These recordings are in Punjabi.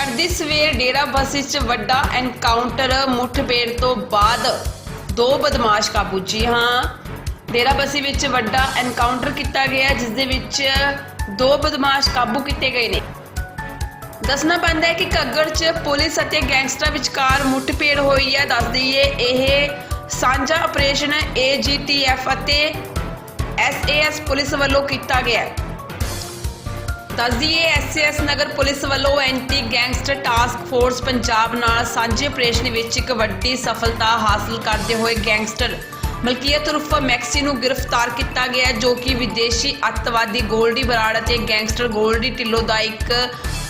ਚੜ੍ਹਦੀ ਸਵੇਰ ਡੇਰਾ ਬਸੀ 'ਚ ਵੱਡਾ ਐਨਕਾਊਂਟਰ ਮੁੱਠਭੇੜ ਤੋਂ ਬਾਅਦ ਦੋ ਬਦਮਾਸ਼ ਕਾਬੂ। ਜੀ ਹਾਂ, ਡੇਰਾ ਬਸੀ ਵਿੱਚ ਵੱਡਾ ਐਨਕਾਊਂਟਰ ਕੀਤਾ ਗਿਆ, ਜਿਸ ਦੇ ਵਿੱਚ ਦੋ ਬਦਮਾਸ਼ ਕਾਬੂ ਕੀਤੇ ਗਏ ਨੇ। ਦੱਸਣਾ ਪੈਂਦਾ ਹੈ ਕਿ ਕੱਗੜ 'ਚ ਪੁਲਿਸ ਅਤੇ ਗੈਂਗਸਟਰਾਂ ਵਿਚਕਾਰ ਮੁੱਠਭੇੜ ਹੋਈ ਹੈ। ਦੱਸ ਦਈਏ, ਇਹ ਸਾਂਝਾ ਆਪਰੇਸ਼ਨ AGTF ਅਤੇ SAS ਪੁਲਿਸ ਵੱਲੋਂ ਕੀਤਾ ਗਿਆ ਹੈ। ਦੱਸ ਦਈਏ ਐਸਐਸ ਨਗਰ ਪੁਲਿਸ ਵੱਲੋਂ anti gangster task force Punjab ਨਾਲ ਸਾਂਝੇ ਆਪਰੇਸ਼ਨ ਵਿੱਚ ਇੱਕ ਵੱਡੀ ਸਫਲਤਾ ਹਾਸਲ ਕਰਦੇ ਹੋਏ ਗੈਂਗਸਟਰ ਮਲਕੀਅਤ ਉਰਫ ਮੈਕਸੀ ਨੂੰ ਗ੍ਰਿਫਤਾਰ ਕੀਤਾ ਗਿਆ ਜੋ ਕਿ ਵਿਦੇਸ਼ੀ ਅੱਤਵਾਦੀ ਗੋਲਡੀ ਬਰਾੜ ਅਤੇ ਗੈਂਗਸਟਰ ਗੋਲਡੀ ਢਿੱਲੋਂ ਦਾ ਇੱਕ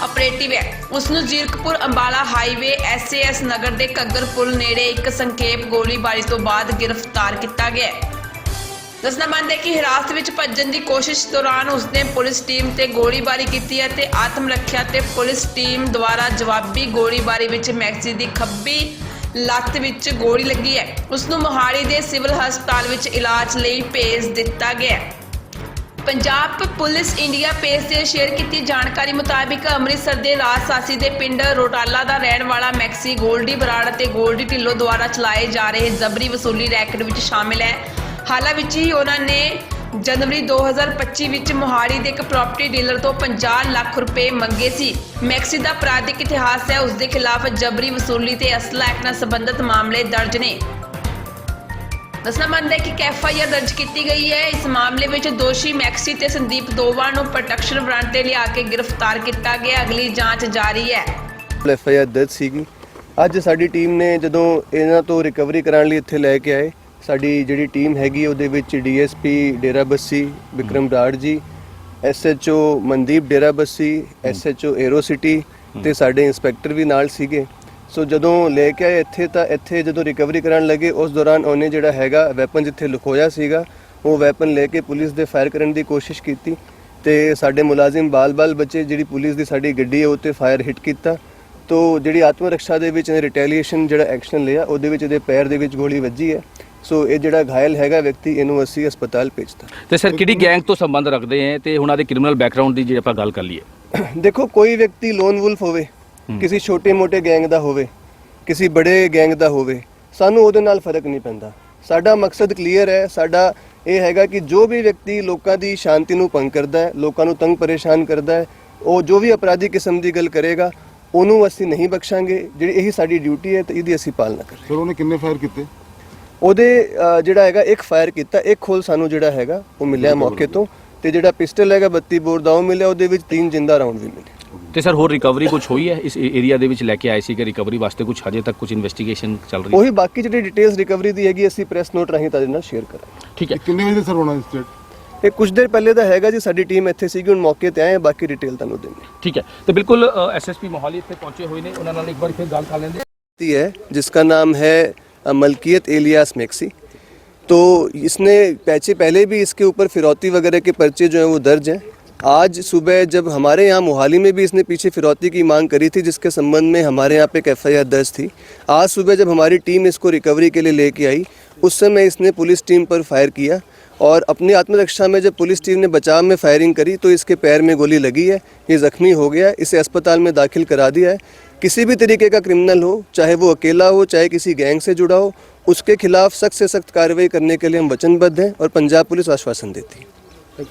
ਆਪਰੇਟਿਵ ਹੈ। ਉਸ ਨੂੰ ਜ਼ੀਰਕਪੁਰ ਅੰਬਾਲਾ ਹਾਈਵੇ ਐਸਏਐਸ ਨਗਰ ਦੇ ਕੱਗਰ ਪੁਲ ਨੇੜੇ ਇੱਕ ਸੰਖੇਪ ਗੋਲੀਬਾਰੀ ਤੋਂ ਬਾਅਦ ਗ੍ਰਿਫਤਾਰ ਕੀਤਾ ਗਿਆ ਦੱਸਣਾ ਹੈ ਕਿ ਹਿਰਾਸਤ ਵਿੱਚ ਭੱਜਣ ਦੀ ਕੋਸ਼ਿਸ਼ ਦੌਰਾਨ ਉਸਨੇ ਪੁਲਿਸ ਟੀਮ ਤੇ ਗੋਲੀਬਾਰੀ ਕੀਤੀ ਹੈ ਤੇ ਆਤਮ ਰੱਖਿਆ ਤੇ ਪੁਲਿਸ ਟੀਮ ਦੁਆਰਾ ਜਵਾਬੀ ਗੋਲੀਬਾਰੀ ਵਿੱਚ ਮੈਕਸੀ ਦੀ ਖੱਬੀ ਲੱਤ ਵਿੱਚ ਗੋਲੀ ਲੱਗੀ ਹੈ। ਉਸ ਨੂੰ ਮੋਹਾਲੀ ਦੇ ਸਿਵਲ ਹਸਪਤਾਲ ਵਿੱਚ ਇਲਾਜ ਲਈ ਭੇਜ ਦਿੱਤਾ ਗਿਆ ਹੈ। ਪੰਜਾਬ ਪੁਲਿਸ ਇੰਡੀਆ ਪੇਜ ਤੇ ਸ਼ੇਅਰ ਕੀਤੀ ਜਾਣਕਾਰੀ ਮੁਤਾਬਿਕ ਅੰਮ੍ਰਿਤਸਰ ਦੇ ਰਾਜਸਾਸੀ ਦੇ ਪਿੰਡ ਰੋਟਾਲਾ ਦਾ ਰਹਿਣ ਵਾਲਾ ਮੈਕਸੀ ਗੋਲਡੀ ਬਰਾੜ ਅਤੇ ਗੋਲਡੀ ਢਿੱਲੋਂ ਦੁਆਰਾ ਚਲਾਏ ਜਾ ਰਹੇ ਜਬਰੀ ਵਸੂਲੀ ਰੈਕਟ ਵਿੱਚ ਸ਼ਾਮਿਲ ਹੈ। ਹਾਲਾਂ ਵਿੱਚ ਹੀ ਉਹਨਾਂ ਨੇ ਜਨਵਰੀ 2025 ਵਿੱਚ ਮੋਹਾਲੀ ਦੇ ਇੱਕ ਪ੍ਰਾਪਰਟੀ ਡੀਲਰ ਤੋਂ 50 ਲੱਖ ਰੁਪਏ ਮੰਗੇ ਸੀ। ਮੈਕਸੀ ਦਾ ਅਪਰਾਧਿਕ ਇਤਿਹਾਸ ਹੈ, ਉਸ ਦੇ ਖਿਲਾਫ ਜਬਰੀ ਵਸੂਲੀ ਤੇ ਅਸਲਾ ਐਕਟ ਨਾਲ ਸੰਬੰਧਿਤ ਮਾਮਲੇ ਦਰਜ ਨੇ। ਦੱਸਣਾ ਮੰਨਦਾ ਹੈ ਕਿ ਐਫਆਈਆਰ ਦਰਜ ਕੀਤੀ ਗਈ ਹੈ। ਇਸ ਮਾਮਲੇ ਵਿੱਚ ਦੋਸ਼ੀ ਮੈਕਸੀ ਤੇ ਸੰਦੀਪ ਦੋਵਾਂ ਨੂੰ ਪ੍ਰੋਟੈਕਸ਼ਨ ਵਾਰੰਟ ਤੇ ਲਿਆ ਕੇ ਗ੍ਰਿਫਤਾਰ ਕੀਤਾ ਗਿਆ। ਅਗਲੀ ਜਾਂਚ ਜਾਰੀ ਹੈ। ਐਫ ਦਰਜ ਸੀਗੀ। ਅੱਜ ਸਾਡੀ ਟੀਮ ਨੇ ਜਦੋਂ ਇਹਨਾਂ ਤੋਂ ਰਿਕਵਰੀ ਕਰਾਉਣ ਲਈ ਇੱਥੇ ਲੈ ਕੇ ਆਏ ਸਾਡੀ ਜਿਹੜੀ ਟੀਮ ਹੈਗੀ ਉਹਦੇ ਵਿੱਚ ਡੀਐਸਪੀ ਡੇਰਾ Bassi Vikram Rarh ji SHO Mandeep Dera Bassi SHO aero city ਤੇ ਸਾਡੇ ਇੰਸਪੈਕਟਰ ਵੀ ਨਾਲ ਸੀਗੇ। ਸੋ ਜਦੋਂ ਲੈ ਕੇ ਆਏ ਇੱਥੇ ਤਾਂ ਇੱਥੇ ਜਦੋਂ ਰਿਕਵਰੀ ਕਰਨ ਲੱਗੇ ਉਸ ਦੌਰਾਨ ਉਹਨੇ ਜਿਹੜਾ ਹੈਗਾ ਵੈਪਨ ਜਿੱਥੇ ਲੁਕੋਇਆ ਸੀਗਾ ਉਹ ਵੈਪਨ ਲੈ ਕੇ ਪੁਲਿਸ ਦੇ ਫਾਇਰ ਕਰਨ ਦੀ ਕੋਸ਼ਿਸ਼ ਕੀਤੀ ਤੇ ਸਾਡੇ ਮੁਲਾਜ਼ਮ ਬਾਲ-ਬਾਲ ਬੱਚੇ ਜਿਹੜੀ ਪੁਲਿਸ ਦੀ ਸਾਡੀ ਗੱਡੀ ਹੈ ਉਹ ਤੇ ਫਾਇਰ ਹਿੱਟ ਕੀਤਾ। ਤੋ ਜਿਹੜੀ ਆਤਮ ਰੱਖਿਆ ਦੇ ਵਿੱਚ ਰਿਟੈਲੀਏਸ਼ਨ ਜਿਹੜਾ ਐਕਸ਼ਨ ਲਿਆ ਉਹਦੇ ਵਿੱਚ ਇਹਦੇ ਪੈਰ ਦੇ ਵਿੱਚ ਗੋਲੀ ਵੱਜੀ ਹੈ। ਸੋ ਇਹ ਜਿਹੜਾ ਘਾਇਲ ਹੈਗਾ ਵਿਅਕਤੀ ਇਹਨੂੰ ਅਸੀਂ ਹਸਪਤਾਲ ਭੇਜਤਾ। ਤੇ ਸਰ ਕਿਹੜੀ ਗੈਂਗ ਤੋਂ ਸੰਬੰਧ ਰੱਖਦੇ ਹੈ? ਤੇ ਉਹਨਾਂ ਦੇ ਕ੍ਰਿਮੀਨਲ ਬੈਕਗ੍ਰਾਉਂਡ ਦੀ ਜੇ ਆਪਾਂ ਗੱਲ ਕਰ ਲਈਏ। ਦੇਖੋ ਕੋਈ ਵਿਅਕਤੀ ਲੋਨ ਵੁਲਫ ਹੋਵੇ ਕਿਸੇ ਛੋਟੇ-ਮੋਟੇ ਗੈਂਗ ਦਾ ਹੋਵੇ ਕਿਸੇ ਬੜੇ ਗੈਂਗ ਦਾ ਹੋਵੇ ਸਾਨੂੰ ਉਹਦੇ ਨਾਲ ਫ਼ਰਕ ਨਹੀਂ ਪੈਂਦਾ। ਸਾਡਾ ਮਕਸਦ ਕਲੀਅਰ ਹੈ ਸਾਡਾ ਇਹ ਹੈਗਾ ਕਿ ਜੋ ਵੀ ਵਿਅਕਤੀ ਲੋਕਾਂ ਦੀ ਸ਼ਾਂਤੀ ਨੂੰ ਭੰਗ ਕਰਦਾ ਹੈ ਲੋਕਾਂ ਨੂੰ ਤੰਗ ਪਰੇਸ਼ਾਨ ਕਰਦਾ ਹੈ ਉਹ ਜੋ ਵੀ ਅਪਰਾਧੀ ਕਿਸਮ ਦੀ ਗੱਲ ਕਰੇਗਾ ਉਹਨੂੰ ਅਸੀਂ ਨਹੀਂ ਬਖਸ਼ਾਂਗੇ। ਜਿਹੜੀ ਇਹੀ ਸਾਡੀ ਡਿਊਟੀ ਹੈ ਤੇ ਇਹਦੀ ਅਸੀਂ ਪਾਲਣਾ ਕਰਾਂਗੇ। ਸਰ ਉਹਨੇ ਕਿੰਨੇ ਫਾਇਰ ਕੀਤੇ? ਉਹਦੇ ਅ, ਜਿਹੜਾ ਹੈਗਾ ਇੱਕ ਫਾਇਰ ਕੀਤਾ ਇੱਕ ਖੋਲ ਸਾਨੂੰ ਜਿਹੜਾ ਹੈਗਾ ਉਹ ਮਿਲਿਆ ਮੌਕੇ ਤੋਂ ਤੇ ਜਿਹੜਾ ਪਿਸਟਲ ਹੈਗਾ 32 ਬੋਰ ਦਾ ਉਹ ਮਿਲਿਆ ਉਹਦੇ ਵਿੱਚ ਤਿੰਨ ਜਿੰਦਾ ਰਾਉਂਡ ਵੀ ਮਿਲੇ ਤੇ ਸਰ ਹੋਰ ਰਿਕਵਰੀ ਕੁਝ ਹੋਈ ਹੈ ਇਸ ਏਰੀਆ ਦੇ ਵਿੱਚ ਲੈ ਕੇ ਆਏ ਸੀ ਕਿ ਰਿਕਵਰੀ ਵਾਸਤੇ ਕੁਝ ਹਜੇ ਤੱਕ ਕੁਝ ਇਨਵੈਸਟੀਗੇਸ਼ਨ ਚੱਲ ਰਹੀ ਹੈ ਉਹੀ ਬਾਕੀ ਜਿਹੜੀ ਡਿਟੇਲਸ ਰਿਕਵਰੀ ਦੀ ਹੈਗੀ ਅਸੀਂ ਪ੍ਰੈਸ ਨੋਟ ਰਾਹੀਂ ਤੁਹਾਡੇ ਨਾਲ ਸ਼ੇਅਰ ਕਰਾਂਗੇ ਠੀਕ ਹੈ ਇਹ ਕਿੰਨੇ ਵਜੇ ਸਰ ਹੋਣਾ ਇੰਸਟੇਟ ਇਹ ਕੁਝ ਦੇਰ ਪਹਿਲੇ ਦਾ ਹੈਗਾ ਜੀ ਸਾਡੀ ਟੀਮ ਇੱਥੇ ਸੀਗੀ ਹੁਣ ਮੌਕੇ ਤੇ ਆਏ ਹਾਂ, ਬਾਕੀ ਡਿਟੇਲ ਤੁਹਾਨੂੰ ਦਿੰਦੇ ਠੀਕ ਹੈ ਤੇ ਬਿਲਕੁਲ ਐਸਐਸਪੀ ਮੋਹਾਲੀ ਇੱਥੇ ਪਹੁੰਚੇ ਹੋਏ ਨੇ ਉਹਨਾਂ ਨਾਲ ਇੱਕ ਵਾਰ ਫਿਰ ਗੱਲ ਕਰ ਲੈਂਦੇ व्यक्ति है जिसका नाम है अ, मलकियत एलियास मैक्सी। तो इसने पैसे पहले भी इसके ऊपर फिरौती वगैरह के पर्चे जो हैं वो दर्ज हैं। आज सुबह जब हमारे यहाँ मोहाली में भी इसने पीछे फिरौती की मांग करी थी, जिसके संबंध में हमारे यहाँ पे एक एफआईआर दर्ज थी, आज सुबह जब हमारी टीम इसको रिकवरी के लिए लेके आई, उस समय इसने पुलिस टीम पर फायर किया और अपनी आत्मरक्षा में जब पुलिस टीम ने बचाव में फायरिंग करी तो इसके पैर में गोली लगी है, ये जख्मी हो गया इसे अस्पताल में दाखिल करा दिया है। किसी भी तरीके का क्रिमिनल हो चाहे वो अकेला हो चाहे किसी गैंग से जुड़ा हो उसके खिलाफ सख्त से सख्त कार्रवाई करने के लिए हम वचनबद्ध हैं और पंजाब पुलिस आश्वासन देती है